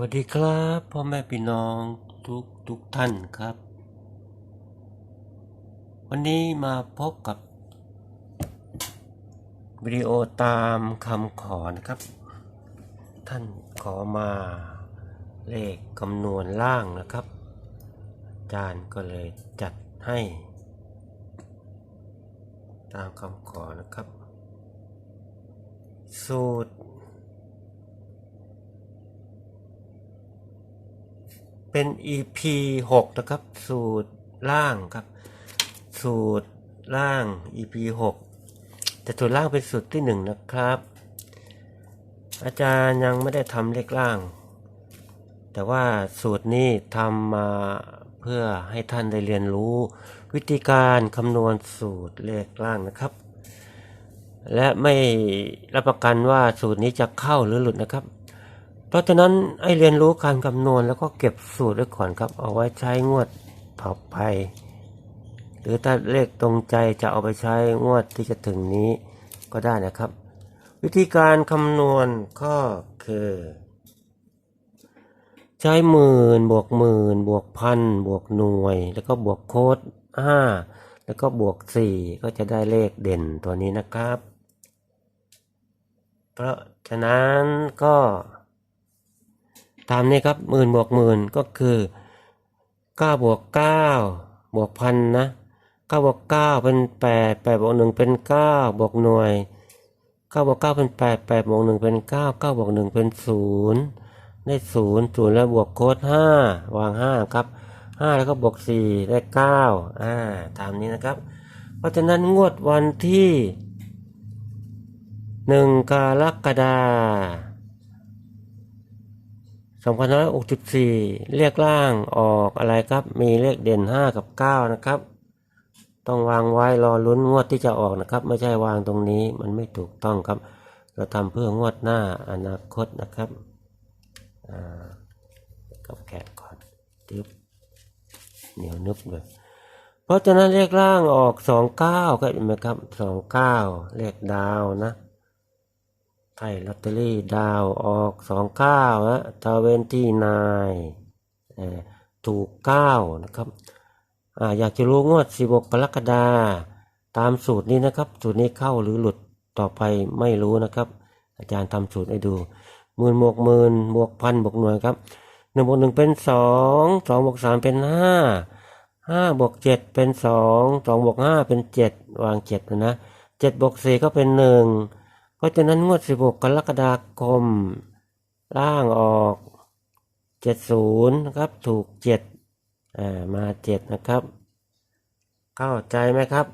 วัสดีครับพ่อแม่พี่น้องทุกทุกท่านครับ วันนี้มาพบกับวิดีโอตามคำขอนะครับ ท่านขอมาเลขคำนวณล่างนะครับอาจารย์ก็เลยจัดให้ ตามคำขอนะครับ สูตร เป็น EP 6 นะครับ สูตรล่างครับ สูตรล่าง EP 6 แต่สูตรล่างเป็นสูตรที่หนึ่งนะครับ อาจารย์ยังไม่ได้ทำเลขล่าง แต่ว่าสูตรนี้ทำมาเพื่อให้ท่านได้เรียนรู้ วิธีการคำนวณสูตรเลขล่างนะครับ และไม่รับประกันว่าสูตรนี้จะเข้าหรือหลุดนะครับ เพราะฉะนั้นให้เรียนรู้การคำนวณแล้วก็เก็บสูตรไว้ก่อนครับ เอาไว้ใช้งวดต่อไป หรือถ้าเลขตรงใจจะเอาไปใช้งวดที่จะถึงนี้ก็ได้นะครับ วิธีการคำนวณก็คือ ใช้หมื่นบวกหมื่นบวกพันบวกหน่วย แล้วก็บวกโค้ดห้าแล้วก็บวกสี่ก็จะได้เลขเด่นตัวนี้นะครับ เพราะฉะนั้นก็ ตามนี้ครับหมื่นบวกหมื่นก็คือเก้าบวกเก้าบวกพันนะเก้าบวกเก้าเป็นแปดแปดบวกหนึ่งเป็นเก้าบวกหน่วยเก้าบวกเก้าเป็นแปดแปดบวกหนึ่งเป็นเก้าเก้าบวกหนึ่งเป็นศูนย์ได้ศูนย์ศูนย์แล้วบวกโค้ดห้าวางห้าครับห้าแล้วก็บวกสี่ได้เก้าอ่าตามนี้นะครับ เพราะฉะนั้นงวดวันที่หนึ่งกรกฎาคม 2564 เรียกล่างออกอะไรครับ มีเลขเด่น 5 กับ 9 นะครับ ต้องวางไว้รอลุ้นงวดที่จะออกนะครับ ไม่ใช่วางตรงนี้มันไม่ถูกต้องครับ เราทำเพื่องวดหน้าอนาคตนะครับกับแกะก่อนจึ๊บเหนียวนึบเลยเพราะฉะนั้นเลขล่างออก 29ก็เห็นไหมครับ 29 เลขดาวนะ ไทยลอตเตอรี่ดาวออกสองเก้านะทาเวนที่นายถูกเก้านะครับออยากจะรู้งวดสิบกกรกฎาตามสูตรนี้นะครับ สูตรนี้เข้าหรือหลุดต่อไปไม่รู้นะครับ อาจารย์ทำสูตรให้ดูหมื่นบวกหมื่นบวกพันบวกหน่วยครับหนึ่งบวกหนึ่งเป็นสองสองบวกสามเป็นห้าห้าบวกเจ็ดเป็นสองสองบวกห้าเป็นเจ็ดวางเจ็ดนะเจ็ดบวกสี่ก็เป็นหนึ่ง ราะฉะนั้นงวด 16 กรกฎาคม ล่างออก 70นะครับ ถูก7อ่ามา 7 นะครับ เข้าใจไหมครับ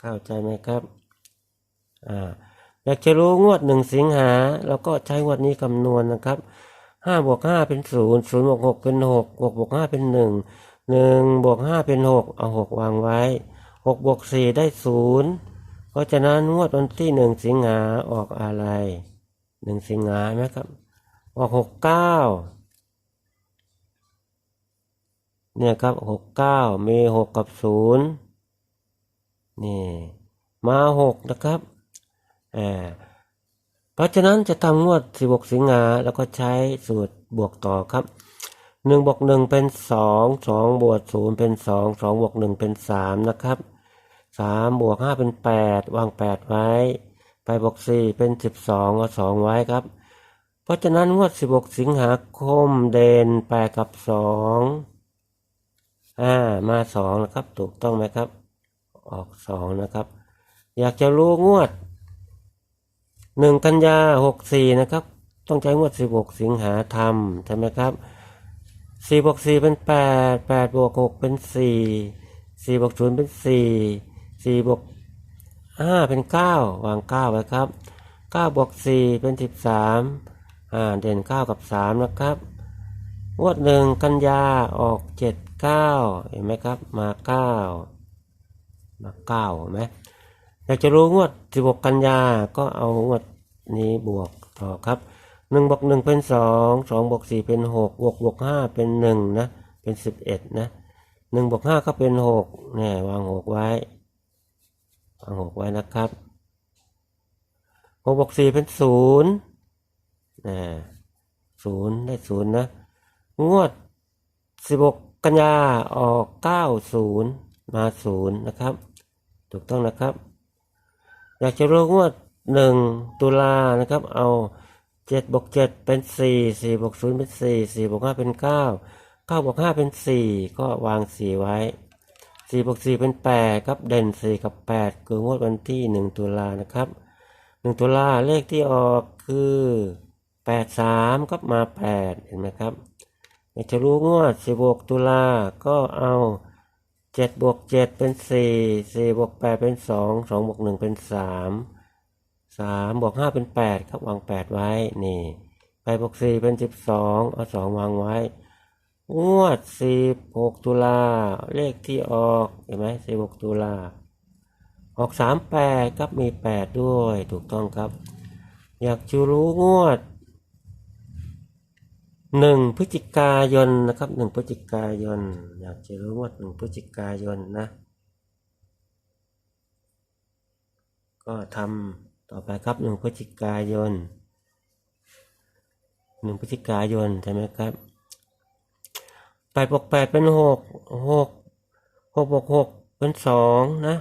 เข้าใจไหมครับอ่าอยากจะรู้งวด 1 สิงหาเราก็ใช้งวดนี้คำนวณนะครับ5บวก5เป็น 0 0บวก6เป็น 6 6บวก5เป็น 1 1บวก5เป็น 6 เอา 6 วางไว้ 6บวก4ได้ 0 ราะฉะนั้นงวดวันที่หนึ่งสิงหาออกอะไรหนึ่งสิงหาไหมครับ ออกหกเก้าเนี่ยครับหกเก้ามีหกกับศูนย์นี่มาหกนะครับเออเพราะฉะนั้นจะทำงวดสิบกสิงหาแล้วก็ใช้สูตรบวกต่อครับหนึ่งบวกหนึ่งเป็นสองสองบวกศูนย์เป็นสองสองบวกหนึ่งเป็นสามนะครับ สามบวกห้าเป็นแปดวางแปดไว้ ไปบวกสี่เป็นสิบสองเอาสองไว้ครับ เพราะฉะนั้นงวดสิบหกสิงหาคมเด่นแปดกับสองอ่ามาสองนะครับ ถูกต้องไหมครับ ออกสองนะครับ อยากจะรู้งวดหนึ่งกันยาหกสี่นะครับ ต้องใช้งวดสิบหกสิงหาทำใช่ไหมครับสี่บวกสี่เป็นแปดแปดบวกหกเป็นสี่สี่บวกศูนย์เป็นสี่ สี่บวกห้าเป็นเก้าวางเก้าไว้ครับเก้าบวกสี่เป็นสิบสามอ่าเด่นเก้ากับสามนะครับงวดหนึ่งกันยาออกเจ็ดเก้าเห็นไหมครับ มาเก้ามาเก้าเห็นไหมอยากจะรู้งวดสิบกกันยา ก็เอางวดนี้บวกต่อครับหนึ่งบวกหนึ่งเป็นสองสองบวกสี่เป็นหกบวกบวกห้าเป็นหนึ่งนะเป็นสิบเอ็ดนะหนึ่งบวกห้าก็เป็นหกเนี่ยวางหกไว้ หกไว้นะครับหกบวกสี่เป็นศูนย์นะศูนย์ได้ศูนย์นะ งวดสิบกกันยาออกเก้าศูนย์มาศูนย์นะครับ ถูกต้องนะครับ อยากจะรู้งวดหนึ่งตุลานะครับ เอาเจ็ดบวกเจ็ดเป็นสี่สี่บวกศูนย์เป็นสี่สี่บวกห้าเป็นเก้าเก้าบวกห้าเป็นสี่ก็วางสี่ไว้ สี่บวกสี่เป็นแปดครับเด่นสี่กับแปดคืองวดวันที่หนึ่งตุลานะครับหนึ่งตุลาเลขที่ออกคือแปดสามครับมาแปดเห็นไหมครับอยากจะรู้งวดสิบหกตุลาก็เอาเจ็ดบวกเจ็ดเป็นสี่สี่บวกแปดเป็นสองสองบวกหนึ่งเป็นสามสามบวกห้าเป็นแปดครับวางแปดไว้นี่แปดบวกสี่เป็นสิบสองเอาสองวางไว้ งวดสิบหกตุลา เลขที่ออกเห็นไหมสิบหกตุลาออกสามแปดครับมีแปดด้วยถูกต้องครับ อยากจะรู้งวดหนึ่งพฤศจิกายนนะครับหนึ่งพฤศจิกายน อยากจะรู้งว่าหนึ่งพฤศจิกายนนะ ก็ทำต่อไปครับหนึ่งพฤศจิกายนหนึ่งพฤศจิกายนใช่ไหมครับ แปดบวกแปดเป็นหกหกหกบวกหกเป็นสองนะ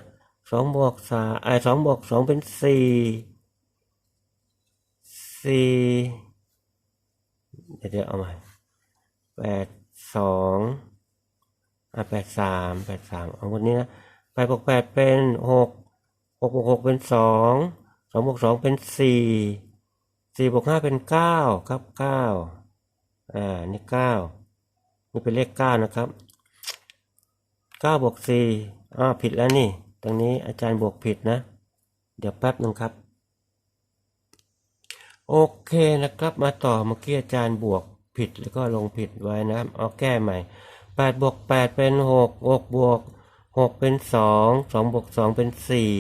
สองบวกสามไอสองบวกสองเป็นสี่สี่เดี๋ยวเดี๋ยวเอาใหม่แปดสองอะแปดสามแปดสามเอาคนนี้นะแปดบวกแปดเป็นหกหกบวกหกเป็นสองสองบวกสองเป็นสี่สี่บวกห้าเป็นเก้าครับเก้าอ่านี่เก้า นี่เป็นเลขเก้านะครับเก้าบวกสี่อ้าผิดแล้วนี่ ตรงนี้อาจารย์บวกผิดนะ เดี๋ยวแป๊บนึงครับ โอเคนะครับ มาต่อเมื่อกี้อาจารย์บวกผิดแล้วก็ลงผิดไว้นะครับเอาแก้ใหม่แปดบวกแปดเป็นหกหกบวกหกเป็นสองสองบวกสองเป็นสี่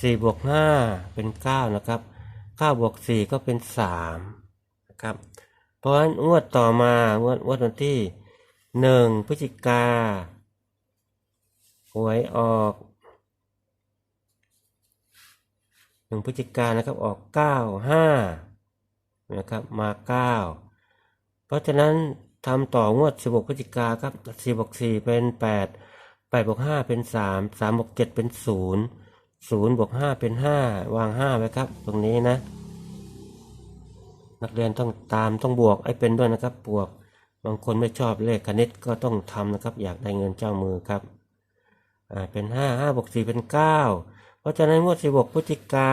สี่บวกห้าเป็นเก้านะครับเก้าบวกสี่ก็เป็นสามนะครับ เพราะฉะนั้นงวดต่อมางวดงวดวันที่ หนึ่งพฤศจิกาหวยออกหนึ่งพฤศจิกานะครับออกเก้าห้านะครับมาเก้าเพราะฉะนั้นทำต่องวดสิบกพฤศจิกาครับสี่บวกสี่เป็นแปดแปดบวกห้าเป็นสามสามบวกเจ็ดเป็นศูนย์ศูนย์บวกห้าเป็นห้าวางห้าไว้ครับ ตรงนี้นะ นักเรียนต้องตามต้องบวกไอ้เป็นด้วยนะครับบวก บางคนไม่ชอบเลขคณิตก็ต้องทำนะครับ อยากได้เงินเจ้ามือครับอ่าเป็นห้าห้าบวกสี่เป็นเก้าเพราะฉะนั้นงวดสิบกพฤศจิกา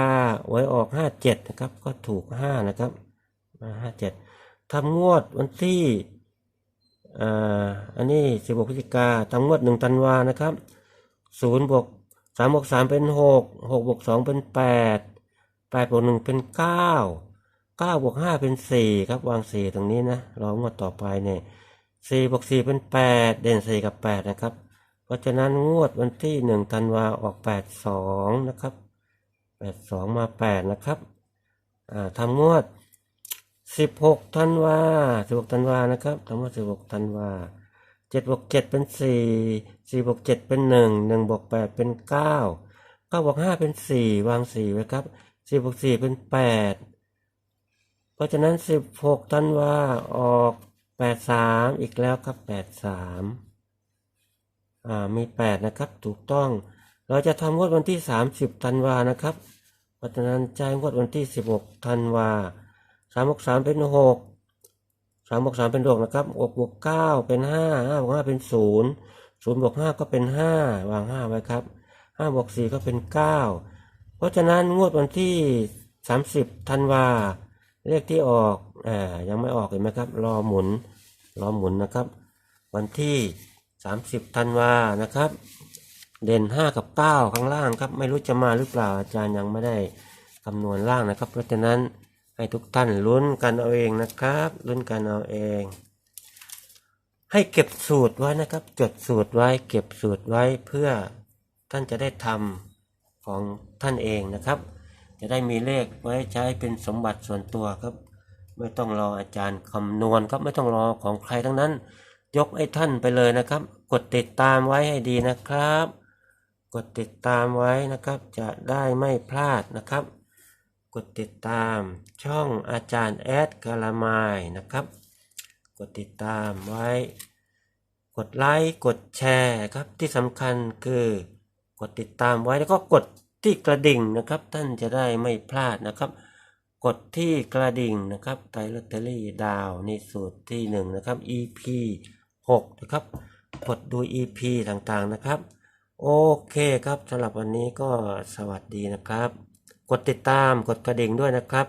ไว้ออกห้าเจ็ดนะครับ ก็ถูกห้านะครับมาห้าเจ็ดทำงวดวันที่อ่าอันนี้สิบกพฤศจิกาทำงวดหนึ่งธันวานะครับศูนย์บวกสามบวกสามเป็นหกหกบวกสองเป็นแปดแปดบวกหนึ่งเป็นเก้าเก้าบวกห้าเป็นสี่ครับวางสี่ตรงนี้นะรองวดต่อไปเนี่ยสี่บวกสี่เป็นแปดเด่นสี่กับแปดนะครับ เพราะฉะนั้นงวดวันที่หนึ่งธันวาออกแปดสองนะครับแปดสองมาแปดนะครับอ่าทำงวดสิบหกธันวาสิบหกธันวานะครับคำงว่าสิบหกธันวาเจ็ดบวกเจ็ดเป็นสี่สี่บวกเจ็ดเป็นหนึ่งหนึ่งบวกแปดเป็นเก้าเก้าบวกห้าเป็นสี่วางสี่ไว้ครับสี่บวกสี่เป็นแปด เพราะฉะนั้นสิบหกธันวาออกแปดสามอีกแล้วครับแปดสามอ่ามีแปดนะครับ ถูกต้อง เราจะทำงวดวันที่สามสิบธันวานะครับ เพราะฉะนั้นจ่ายงวดวันที่สิบหกธันวาสามบวกสามเป็นหกสามบวกสามเป็นหกนะครับหกบวกเก้าเป็นห้าห้าบวกห้าเป็นศูนย์ศูนย์บวกห้าก็เป็นห้าวางห้าไว้ครับห้าบวกสี่ก็เป็นเก้าเพราะฉะนั้นงวดวันที่สามสิบธันวา เลขที่ออกอ่ายังไม่ออกเห็นไหมครับรอหมุนรอหมุนนะครับ วันที่สามสิบธันวานะครับ เด่นห้ากับเก้าข้างล่างครับ ไม่รู้จะมาหรือเปล่าอาจารย์ยังไม่ได้คำนวณล่างนะครับ เพราะฉะนั้นให้ทุกท่านลุ้นกันเอาเองนะครับลุ้นกันเอาเอง ให้เก็บสูตรไว้นะครับ จดสูตรไว้เก็บสูตรไว้เพื่อท่านจะได้ทำของท่านเองนะครับ จะได้มีเลขไว้ใช้เป็นสมบัติส่วนตัวครับ ไม่ต้องรออาจารย์คำนวณครับไม่ต้องรอของใครทั้งนั้น ยกให้ท่านไปเลยนะครับ กดติดตามไว้ให้ดีนะครับ กดติดตามไว้นะครับ จะได้ไม่พลาดนะครับกกดติดตามช่องอาจารย์แอดกาลามายนะครับ กดติดตามไว้ กดไลค์กดแชร์ครับที่สำคัญคือกดติดตามไว้แล้วก็กด ที่กระดิ่งนะครับ ท่านจะได้ไม่พลาดนะครับ กดที่กระดิ่งนะครับไตรลอตเตอรี่ดาวในสูตรที่หนึ่งนะครับ EP 6 นะครับ กดดู EP ต่างๆนะครับ โอเคครับสำหรับวันนี้ก็สวัสดีนะครับ กดติดตามกดกระดิ่งด้วยนะครับ